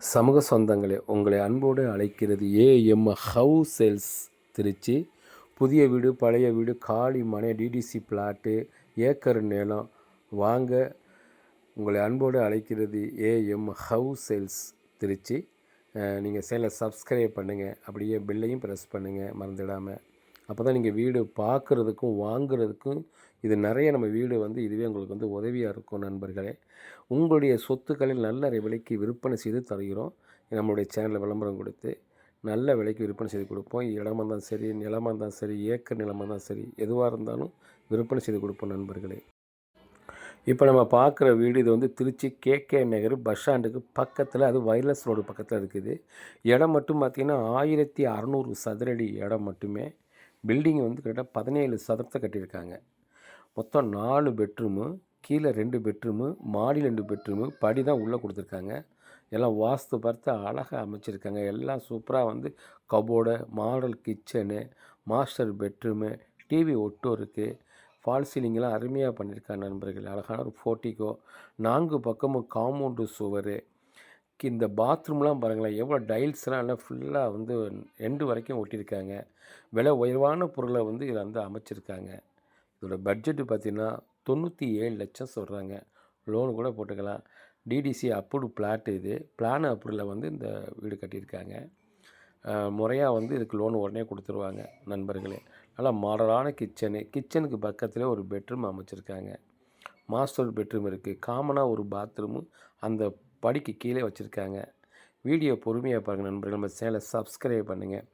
சமூக சொந்தங்களே உங்களை அன்போடு அழைக்கிறது ஏஎம் ஹவுஸ் சேல்ஸ் திருச்சி. புதிய வீடு பழைய வீடு காலி மனை டிடிசி பிளாட்டு ஏக்கர் நிலம். வாங்க உங்களை அன்போடு அழைக்கிறது ஏஎம் ஹவுஸ் சேல்ஸ் திருச்சி. நீங்கள் சேனலை சப்ஸ்கிரைப் பண்ணுங்கள் அப்படியே பில்லையும் ப்ரெஸ் பண்ணுங்கள் மறந்துடாமல் அப்போ தான் நீங்கள் வீடு பார்க்குறதுக்கும் வாங்குறதுக்கும் இது நிறைய நம்ம வீடு வந்து இதுவே உங்களுக்கு வந்து உதவியாக இருக்கும் நண்பர்களே. உங்களுடைய சொத்துக்களில் நல்ல விலைக்கு விற்பனை செய்து தருகிறோம். நம்மளுடைய சேனலில் விளம்பரம் கொடுத்து நல்ல விலைக்கு விற்பனை செய்து கொடுப்போம். இடமாக இருந்தாலும் சரி நிலமாக இருந்தாலும் சரி ஏக்கர் நிலமாக இருந்தாலும் சரி எதுவாக இருந்தாலும் விற்பனை செய்து கொடுப்போம் நண்பர்களே. இப்போ நம்ம பார்க்குற வீடு இது வந்து திருச்சி கேகே நகர் பஸ் ஸ்டாண்டுக்கு பக்கத்தில் அது வயர்லெஸ் ரோடு பக்கத்தில் இருக்குது. இடம் மட்டும் பார்த்திங்கன்னா ஆயிரத்தி அறநூறு சதுரடி இடம் மட்டுமே. பில்டிங் வந்து கரெக்டாக பதினேழு சதுரத்தை கட்டியிருக்காங்க. மொத்தம் நாலு பெட்ரூமு கீழே ரெண்டு பெட்ரூமு மாடி ரெண்டு பெட்ரூமு படி தான் உள்ளே கொடுத்துருக்காங்க. எல்லாம் வாஸ்து பார்த்து அழகாக அமைச்சிருக்காங்க. எல்லாம் சூப்பராக வந்து cupboard model kitchen master bedroom TV ஒட்டும் இருக்குது ஃபால் சீலிங்கெலாம் அருமையாக பண்ணியிருக்காங்க நண்பர்கள். அழகான ஒரு ஃபோட்டிக்கோ நான்கு பக்கமும் காம்பவுண்டு சுவர். இந்த பாத்ரூம்லாம் பாருங்களேன் எவ்வளோ டைல்ஸ்லாம் எல்லாம் ஃபுல்லாக வந்து எண்டு வரைக்கும் ஒட்டியிருக்காங்க. விலை உயர்வான பொருளை வந்து இதில் வந்து அமைச்சிருக்காங்க. இதோட பட்ஜெட்டு பார்த்திங்கன்னா தொண்ணூற்றி ஏழு லட்சம் சொல்கிறாங்க லோனு கூட போட்டுக்கலாம். டிடிசி அப்ரூவ் பிளாட் இது. பிளான் அப்ரூவில் வந்து இந்த வீடு கட்டியிருக்காங்க. முறையாக வந்து இதுக்கு லோன் உடனே கொடுத்துருவாங்க நண்பர்களே. நல்லா மாடலான கிச்சனு. கிச்சனுக்கு பக்கத்தில் ஒரு பெட்ரூம் அமைச்சிருக்காங்க. மாஸ்டர் பெட்ரூம் இருக்குது காமனாக ஒரு பாத்ரூமு. அந்த படிக்கு கீழே வச்சுருக்காங்க. வீடியோ பொறுமையாக பாருங்கள் நண்பர்கள். நம்ம சேனலை சப்ஸ்கிரைப் பண்ணுங்கள்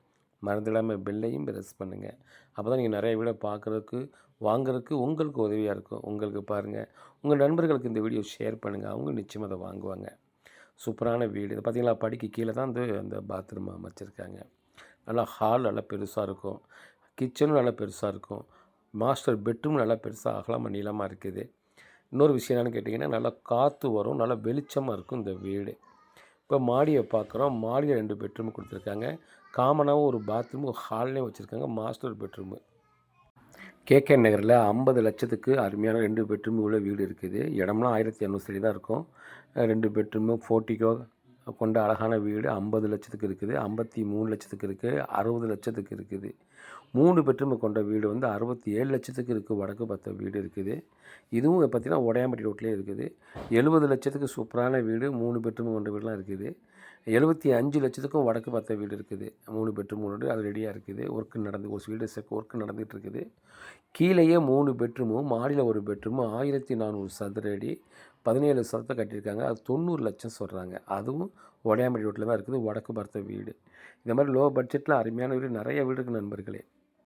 மறந்துடாமல் பெல்லையும் ப்ரெஸ் பண்ணுங்கள் அப்போ தான் நீங்கள் நிறைய வீடியோ பார்க்குறதுக்கு வாங்குறதுக்கு உங்களுக்கு உதவியாக இருக்கும். உங்களுக்கு பாருங்கள் உங்கள் நண்பர்களுக்கு இந்த வீடியோ ஷேர் பண்ணுங்கள் அவங்க நிச்சயமாக அதை வாங்குவாங்க. சூப்பரான வீடு. இது பார்த்திங்களா படிக்கு கீழே தான் வந்து அந்த பாத்ரூம் அமைச்சிருக்காங்க நல்லா ஹால் நல்லா பெருசாக இருக்கும். கிச்சனும் நல்லா பெருசாக இருக்கும். மாஸ்டர் பெட்ரூம் நல்லா பெருசாக அகலமாக நீளமாக இருக்குது. இன்னொரு விஷயம் என்னென்னு கேட்டிங்கன்னா நல்லா காற்று வரும் நல்லா வெளிச்சமாக இருக்கும் இந்த வீடு. இப்போ மாடியை பார்க்குறோம் மாடியில் ரெண்டு பெட்ரூம் கொடுத்துருக்காங்க. காமனாகவும் ஒரு பாத்ரூம் ஹால்லேயும் வச்சுருக்காங்க. Master bedroom. கேகே நகரில் ஐம்பது லட்சத்துக்கு அருமையான ரெண்டு பெட்ரூம் உள்ள வீடு இருக்குது. இடம்லாம் ஆயிரத்தி இரநூறு தான் இருக்கும். ரெண்டு பெட்ரூமு ஃபோர்ட்டிக்கோ கொண்ட அழகான வீடு ஐம்பது லட்சத்துக்கு இருக்குது ஐம்பத்தி மூணு லட்சத்துக்கு இருக்குது அறுபது லட்சத்துக்கு இருக்குது. மூணு பெட்ரூம் கொண்ட வீடு வந்து அறுபத்தி ஏழு லட்சத்துக்கு இருக்குது வடக்கு பார்த்த வீடு இருக்குது. இதுவும் பார்த்திங்கன்னா உடையாம்பட்டி ரோட்லேயே இருக்குது. எழுபது லட்சத்துக்கு சூப்பரான வீடு மூணு பெட்ரூம் கொண்ட வீடுலாம் இருக்குது. எழுபத்தி அஞ்சு லட்சத்துக்கும் வடக்கு பார்த்த வீடு இருக்குது. மூணு பெட்ரூம் வீடு அது ரெடியாக இருக்குது. ஒர்க்கு நடந்து ஒரு வீடு செக் ஒர்க்கு நடந்துகிட்டு இருக்குது. கீழேயே மூணு பெட்ரூமும் மாடியில் ஒரு பெட்ரூமும் ஆயிரத்தி நானூறு சதுர அடி பதினேழு சதத்தை கட்டியிருக்காங்க. அது தொண்ணூறு லட்சம் சொல்கிறாங்க அதுவும் உடையாம்பட்டி ரோட்டில் தான் இருக்குது வடக்கு பார்த்த வீடு. இந்த மாதிரி லோ பட்ஜெட்டில் அருமையான வீடு நிறைய வீடு இருக்குது நண்பர்களே.